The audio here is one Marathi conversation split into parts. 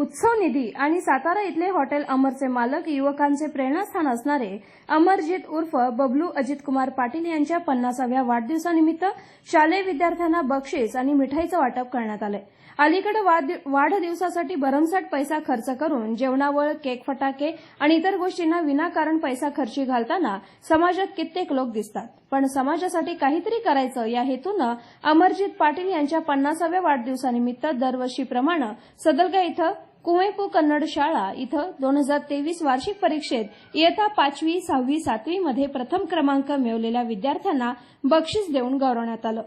उत्सव निधी आणि सातारा इथले हॉटेल अमरचे मालक युवकांचे प्रेरणास्थान असणारे अमरजित उर्फ बबलू अजितकुमार पाटील यांच्या पन्नासाव्या वाढदिवसानिमित्त शालेय विद्यार्थ्यांना बक्षीस आणि मिठाईचं वाटप करण्यात आलंय. अलीकडे वाढदिवसासाठी भरमसाठ पैसा खर्च करून जेवणावळ केक फटाके आणि इतर गोष्टींना विनाकारण पैसा खर्ची घालताना समाजात कित्येक लोक दिसतात. पण समाजासाठी काहीतरी करायचं या हेतूनं अमरजित पाटील यांच्या पन्नासाव्या वाढदिवसानिमित्त दरवर्षीप्रमाणे सदलगा इथं कुवेंपू कन्नड शाळा इथं दोन हजार तेवीस वार्षिक परीक्षेत इयत्ता पाचवी सहावी सातवीमध्ये प्रथम क्रमांक मिळवलेल्या विद्यार्थ्यांना बक्षीस देऊन गौरवण्यात आलं.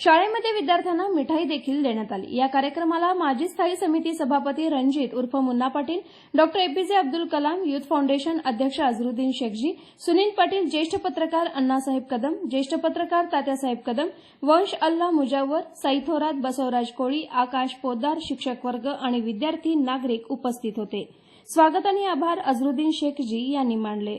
शाळेमध्ये विद्यार्थ्यांना मिठाई देखील देण्यात आली. या कार्यक्रमाला माजी स्थायी समिती सभापती रणजित उर्फ Munna Patil doctor APJ Abdul Kalam youth foundation अध्यक्ष अझरुद्दीन शेखजी सुनील पाटील ज्येष्ठ पत्रकार अण्णासाहेब कदम ज्येष्ठ पत्रकार तात्यासाहेब कदम वंश अल्ला मुजावर साई थोरात बसवराज कोळी आकाश पोद्दार शिक्षक वर्ग आणि विद्यार्थी नागरिक उपस्थित होते. स्वागत आणि आभार अझरुद्दीन शेखजी यांनी मानले.